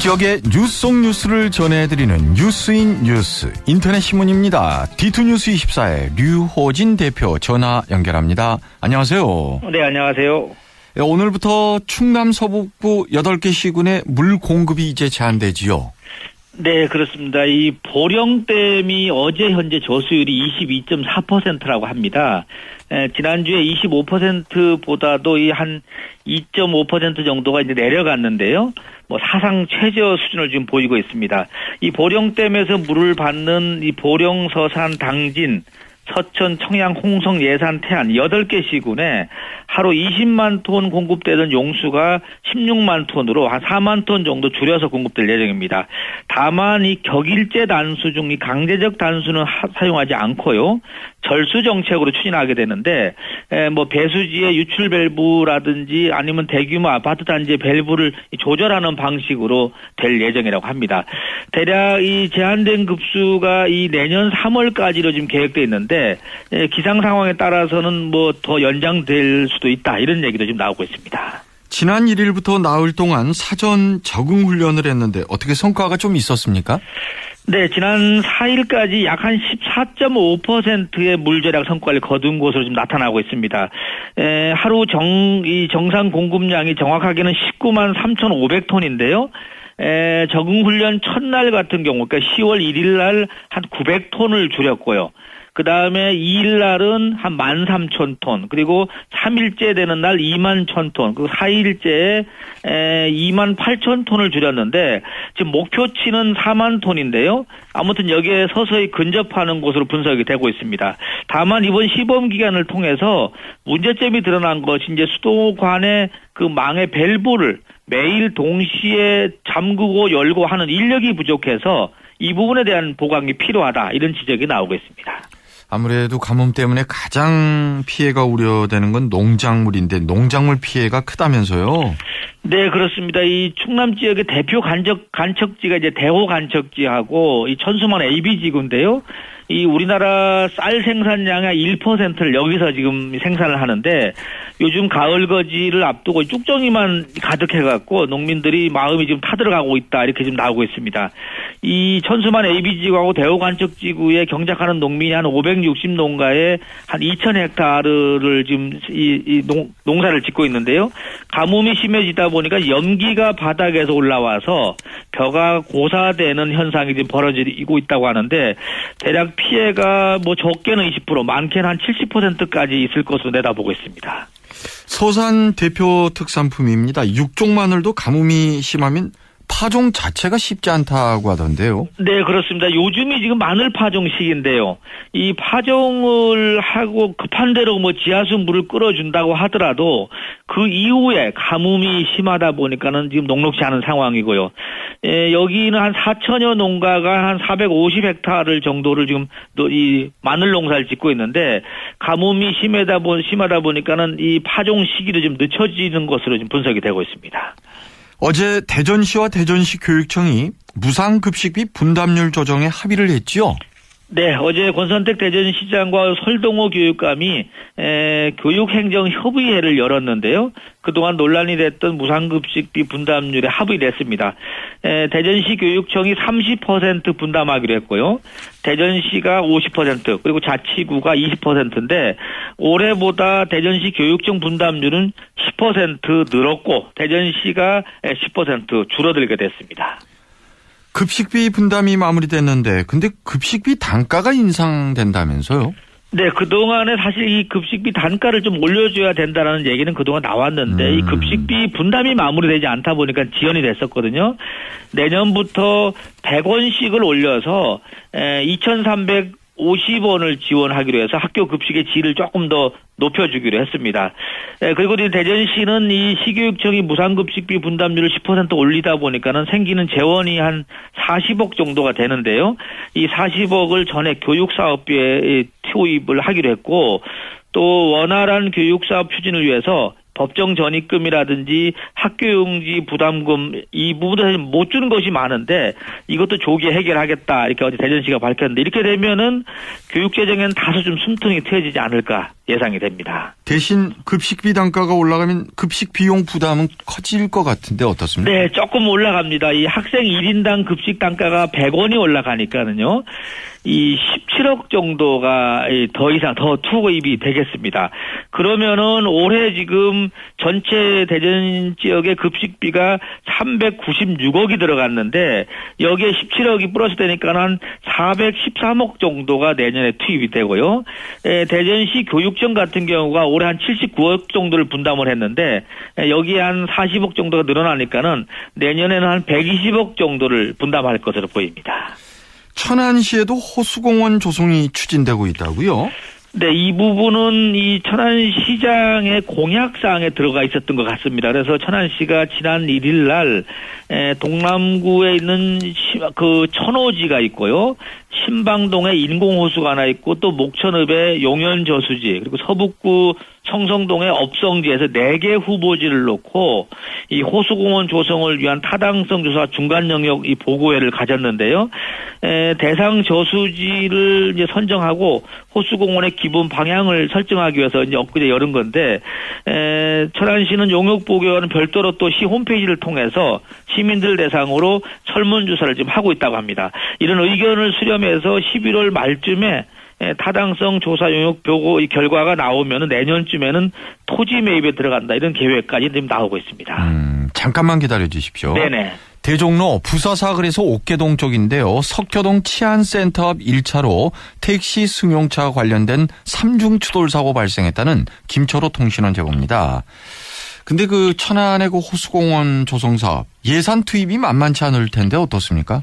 지역의 뉴스 속 뉴스를 전해드리는 뉴스인 뉴스 인터넷 신문입니다. 디투뉴스 24의 류호진 대표 전화 연결합니다. 안녕하세요. 네, 안녕하세요. 예, 오늘부터 충남 서북부 8개 시군의 물 공급이 이제 제한되지요. 네, 그렇습니다. 이 보령댐이 어제 현재 저수율이 22.4%라고 합니다. 에, 지난주에 25%보다도 이 한 2.5% 정도가 이제 내려갔는데요. 뭐 사상 최저 수준을 지금 보이고 있습니다. 이 보령댐에서 물을 받는 이 보령, 서산, 당진, 서천, 청양, 홍성, 예산, 태안 8개 시군에 하루 20만 톤 공급되던 용수가 16만 톤으로 한 4만 톤 정도 줄여서 공급될 예정입니다. 다만 이 격일제 단수 중 이 강제적 단수는 하, 사용하지 않고요. 절수 정책으로 추진하게 되는데 에, 뭐 배수지의 유출 밸브라든지 아니면 대규모 아파트 단지의 밸브를 조절하는 방식으로 될 예정이라고 합니다. 대략 이 제한된 급수가 이 내년 3월까지로 지금 계획돼 있는데 에, 기상 상황에 따라서는 뭐 더 연장될 수도 있다 이런 얘기도 지금 나오고 있습니다. 지난 1일부터 나흘 동안 사전 적응 훈련을 했는데 어떻게 성과가 좀 있었습니까? 네, 지난 4일까지 약 한 14.5%의 물절약 성과를 거둔 것으로 지금 나타나고 있습니다. 에, 하루 정, 이 정상 공급량이 정확하게는 19만 3,500톤인데요. 에, 적응 훈련 첫날 같은 경우, 그러니까 10월 1일 날 한 900톤을 줄였고요. 그 다음에 2일 날은 한 13,000톤, 그리고 3일째 되는 날 2만 1,000톤, 그 4일째에 2만 8,000톤을 줄였는데, 지금 목표치는 4만 톤인데요. 아무튼 여기에 서서히 근접하는 것으로 분석이 되고 있습니다. 다만 이번 시범 기간을 통해서 문제점이 드러난 것이 이제 수도관의 그 망의 밸브를 매일 동시에 잠그고 열고 하는 인력이 부족해서 이 부분에 대한 보강이 필요하다 이런 지적이 나오고 있습니다. 아무래도 가뭄 때문에 가장 피해가 우려되는 건 농작물인데 농작물 피해가 크다면서요? 네, 그렇습니다. 이 충남 지역의 대표 간척, 간척지가 이제 대호 간척지하고 이 천수만 AB지구인데요. 이 우리나라 쌀 생산량의 1%를 여기서 지금 생산을 하는데 요즘 가을 거지를 앞두고 쭉정이만 가득해갖고 농민들이 마음이 지금 타들어가고 있다 이렇게 지금 나오고 있습니다. 이 천수만 AB지구하고 대호간척지구에 경작하는 농민이 한 560 농가에 한 2,000헥타르를 지금 이, 이 농, 농사를 짓고 있는데요. 가뭄이 심해지다 보니까 염기가 바닥에서 올라와서 벼가 고사되는 현상이 지금 벌어지고 있다고 하는데 대략 피해가 뭐 적게는 20% 많게는 한 70%까지 있을 것으로 내다보고 있습니다. 서산 대표 특산품입니다. 육종 마늘도 가뭄이 심하면 파종 자체가 쉽지 않다고 하던데요. 네, 그렇습니다. 요즘이 지금 마늘 파종 시기인데요. 이 파종을 하고 급한 대로 뭐 지하수 물을 끌어준다고 하더라도 그 이후에 가뭄이 심하다 보니까는 지금 녹록지 않은 상황이고요. 예, 여기는 한 4천여 농가가 한 450헥타르 정도를 지금 이 마늘 농사를 짓고 있는데 가뭄이 심하다 보 심하다 보니까는 이 파종 시기도 좀 늦춰지는 것으로 지금 분석이 되고 있습니다. 어제 대전시와 대전시 교육청이 무상급식비 분담률 조정에 합의를 했지요. 네, 어제 권선택 대전시장과 설동호 교육감이 에, 교육행정협의회를 열었는데요. 그동안 논란이 됐던 무상급식비 분담률에 합의됐습니다. 에, 대전시 교육청이 30% 분담하기로 했고요. 대전시가 50% 그리고 자치구가 20%인데 올해보다 대전시 교육청 분담률은 10% 늘었고 대전시가 10% 줄어들게 됐습니다. 급식비 분담이 마무리됐는데 근데 급식비 단가가 인상된다면서요? 네, 그동안에 사실 이 급식비 단가를 좀 올려줘야 된다라는 얘기는 그동안 나왔는데, 음. 이 급식비 분담이 마무리되지 않다 보니까 지연이 됐었거든요. 내년부터 100원씩을 올려서, 2,300 50원을 지원하기로 해서 학교 급식의 질을 조금 더 높여주기로 했습니다. 예, 그리고 대전시는 이 시교육청이 무상급식비 분담률을 10% 올리다 보니까는 생기는 재원이 한 40억 정도가 되는데요. 이 40억을 전에 교육사업비에 투입을 하기로 했고 또 원활한 교육 사업 추진을 위해서 법정 전입금이라든지 학교용지 부담금 이 부분을 못 주는 것이 많은데 이것도 조기에 해결하겠다. 이렇게 어제 대전시가 밝혔는데 이렇게 되면은 교육재정에는 다소 좀 숨통이 트여지지 않을까 예상이 됩니다. 대신 급식비 단가가 올라가면 급식 비용 부담은 커질 것 같은데 어떻습니까? 네, 조금 올라갑니다. 이 학생 1인당 급식 단가가 100원이 올라가니까는요. 이 17억 정도가 더 이상 더 투입이 되겠습니다. 그러면은 올해 지금 전체 대전 지역의 급식비가 396억이 들어갔는데 여기에 17억이 플러스 되니까 한 413억 정도가 내년에 투입이 되고요. 에, 대전시 교육 청 같은 경우가 올해 한 79억 정도를 분담을 했는데 에, 여기에 한 40억 정도가 늘어나니까는 내년에는 한 120억 정도를 분담할 것으로 보입니다. 천안시에도 호수공원 조성이 추진되고 있다고요? 네, 이 부분은 이 천안시장의 공약사항에 들어가 있었던 것 같습니다. 그래서 천안시가 지난 1일 날 에, 동남구에 있는 시- 그 천호지가 있고요. 신방동에 인공호수가 하나 있고 또 목천읍에 용현저수지 그리고 서북구 청성동의 업성지에서 4개 후보지를 놓고 이 호수공원 조성을 위한 타당성 조사 중간 영역 이 보고회를 가졌는데요. 에, 대상 저수지를 이제 선정하고 호수공원의 기본 방향을 설정하기 위해서 이제 엊그제 열은 건데 에, 천안시는 용역 보고회와는 별도로 또 시 홈페이지를 통해서 시민들 대상으로 설문조사를 지금 하고 있다고 합니다. 이런 의견을 수렴해서 11월 말쯤에 에, 타당성 조사 용역 보고 이 결과가 나오면 내년쯤에는 토지 매입에 들어간다 이런 계획까지 지금 나오고 있습니다. 음, 잠깐만 기다려 주십시오. 네네. 대종로 부사사거리에서 옥계동 쪽인데요. 석교동 치안센터 앞 1차로 택시 승용차 관련된 삼중 추돌 사고 발생했다는 김철호 통신원 제보입니다. 근데 그 천안의 그 호수공원 조성 사업 예산 투입이 만만치 않을 텐데 어떻습니까?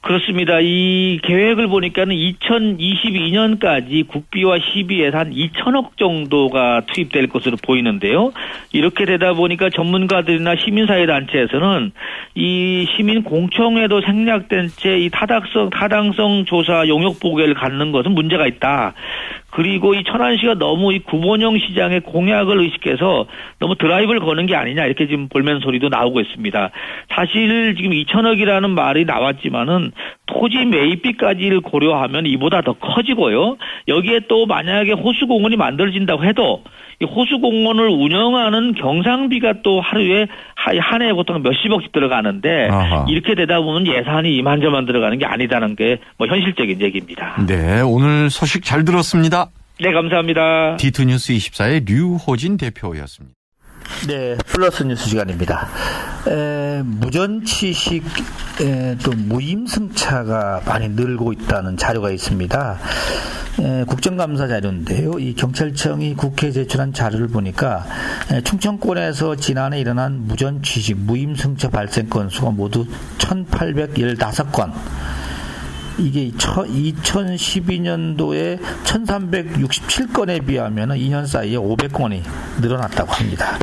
그렇습니다. 이 계획을 보니까는 2022년까지 국비와 시비에서 한 2천억 정도가 투입될 것으로 보이는데요. 이렇게 되다 보니까 전문가들이나 시민사회 단체에서는 이 시민 공청회도 생략된 채 이 타당성 타당성 조사 용역 보고를 갖는 것은 문제가 있다. 그리고 이 천안시가 너무 이 구본영 시장의 공약을 의식해서 너무 드라이브를 거는 게 아니냐 이렇게 지금 볼멘 소리도 나오고 있습니다. 사실 지금 2천억이라는 말이 나왔지만은 토지 매입비까지를 고려하면 이보다 더 커지고요. 여기에 또 만약에 호수공원이 만들어진다고 해도 이 호수공원을 운영하는 경상비가 또 하루에 한 해에 보통 몇십억씩 들어가는데 아하. 이렇게 되다 보면 예산이 이만저만 들어가는 게 아니다는 게 뭐 현실적인 얘기입니다. 네, 오늘 소식 잘 들었습니다. 네, 감사합니다. 디트뉴스 24의 류호진 대표였습니다. 네, 플러스 뉴스 시간입니다. 에, 무전취식, 에, 또 무임승차가 많이 늘고 있다는 자료가 있습니다. 에, 국정감사 자료인데요. 이 경찰청이 국회에 제출한 자료를 보니까 에, 충청권에서 지난해 일어난 무전취식, 무임승차 발생 건수가 모두 1,815건. 이게 2012년도에 1367건에 비하면 2년 사이에 500건이 늘어났다고 합니다.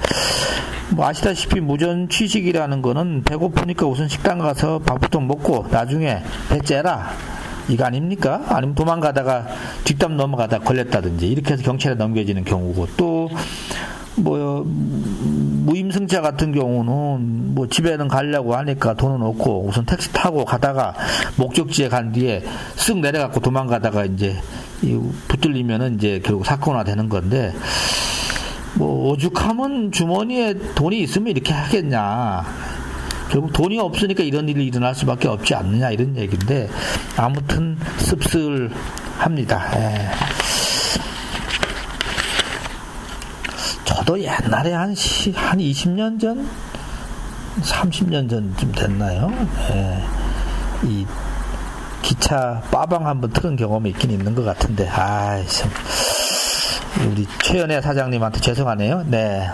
뭐 아시다시피 무전 취식이라는 거는 배고프니까 우선 식당 가서 밥부터 먹고 나중에 배 째라. 이거 아닙니까? 아니면 도망가다가 뒷담 넘어가다 걸렸다든지 이렇게 해서 경찰에 넘겨지는 경우고 또 뭐 무임승차 같은 경우는 뭐 집에는 가려고 하니까 돈은 없고 우선 택시 타고 가다가 목적지에 간 뒤에 쓱 내려갖고 도망가다가 이제 이 붙들리면은 이제 결국 사건화 되는 건데 뭐 오죽하면 주머니에 돈이 있으면 이렇게 하겠냐. 결국 돈이 없으니까 이런 일이 일어날 수밖에 없지 않느냐 이런 얘기인데 아무튼 씁쓸합니다. 예. 저도 옛날에 한, 시, 한 20년 전, 30년 전쯤 됐나요? 예. 이 기차 빠방 한번 틀은 경험이 있긴 있는 것 같은데, 아이, 참. 우리 최연애 사장님한테 죄송하네요. 네.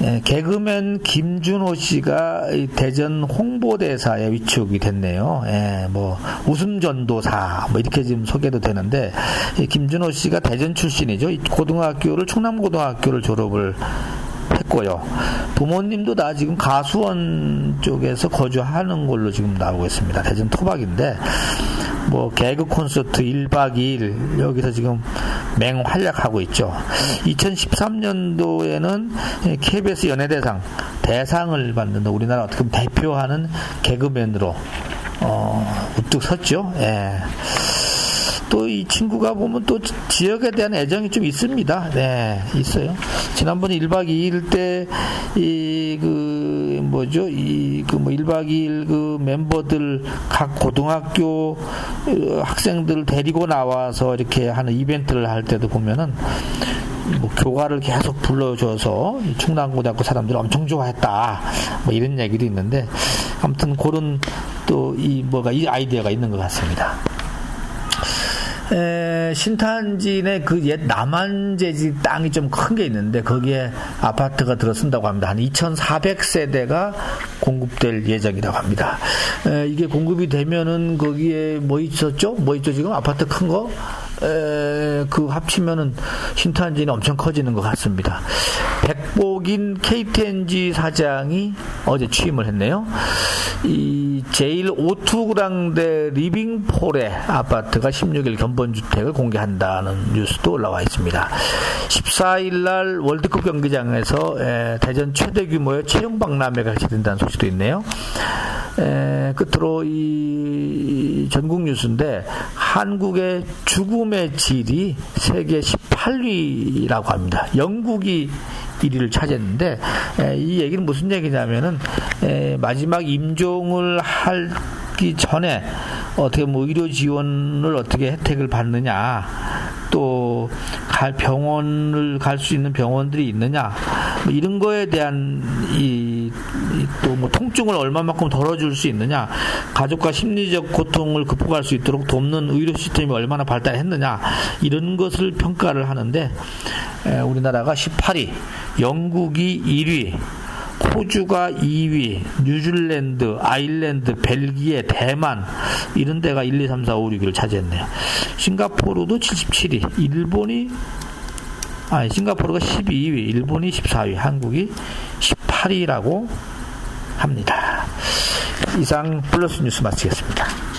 예, 개그맨 김준호 씨가 이 대전 홍보대사에 위축이 됐네요. 예, 뭐 웃음 전도사 뭐 이렇게 지금 소개도 되는데 이 김준호 씨가 대전 출신이죠. 이 고등학교를 충남고등학교를 졸업을 했고요. 부모님도 다 지금 가수원 쪽에서 거주하는 걸로 지금 나오고 있습니다. 대전 토박인데 뭐 개그 콘서트 1박 2일 여기서 지금 맹활약하고 있죠. 2013년도에는 KBS 연예대상 대상을 받는 우리나라 어떻게 대표하는 개그맨으로 어, 우뚝 섰죠. 예. 또이 친구가 보면 또 지역에 대한 애정이 좀 있습니다. 네, 있어요. 지난번에 1박 2일 때, 이, 그, 뭐죠, 이, 그, 뭐, 1박 2일 그 멤버들 각 고등학교 어, 학생들을 데리고 나와서 이렇게 하는 이벤트를 할 때도 보면은 뭐 교가를 계속 불러줘서 이 충남고등학교 사람들이 엄청 좋아했다. 뭐 이런 얘기도 있는데 아무튼 그런 또 이 뭐가 이 아이디어가 있는 것 같습니다. 에, 신탄진의 그 옛 남한재지 땅이 좀 큰 게 있는데 거기에 아파트가 들어선다고 합니다. 한 2,400세대가 공급될 예정이라고 합니다. 에, 이게 공급이 되면은 거기에 뭐 있었죠? 뭐 있죠 지금 아파트 큰 거? 에, 그 합치면은 신탄진이 엄청 커지는 것 같습니다. 백복인 KTNG 사장이 어제 취임을 했네요. 이 제일 오투그랑대 리빙폴의 아파트가 16일 견본주택을 공개한다는 뉴스도 올라와 있습니다. 14일 날 월드컵 경기장에서 에, 대전 최대 규모의 채용 박람회가 개최된다는 소식도 있네요. 에, 끝으로 이 전국 뉴스인데 한국의 죽음의 질이 세계 18위라고 합니다. 영국이 1위를 차지했는데 에, 이 얘기는 무슨 얘기냐면은 에, 마지막 임종을 하기 전에 어떻게 뭐 의료 지원을 어떻게 혜택을 받느냐 또 갈 병원을 갈 수 있는 병원들이 있느냐 뭐 이런 거에 대한 이 또 뭐 통증을 얼마만큼 덜어줄 수 있느냐 가족과 심리적 고통을 극복할 수 있도록 돕는 의료 시스템이 얼마나 발달했느냐 이런 것을 평가를 하는데 에, 우리나라가 18위 영국이 1위 호주가 2위, 뉴질랜드, 아일랜드, 벨기에, 대만 이런 데가 1, 2, 3, 4, 5, 6위를 차지했네요. 싱가포르도 77위, 일본이 아, 싱가포르가 12위, 일본이 14위, 한국이 18위라고 합니다. 이상 플러스 뉴스 마치겠습니다.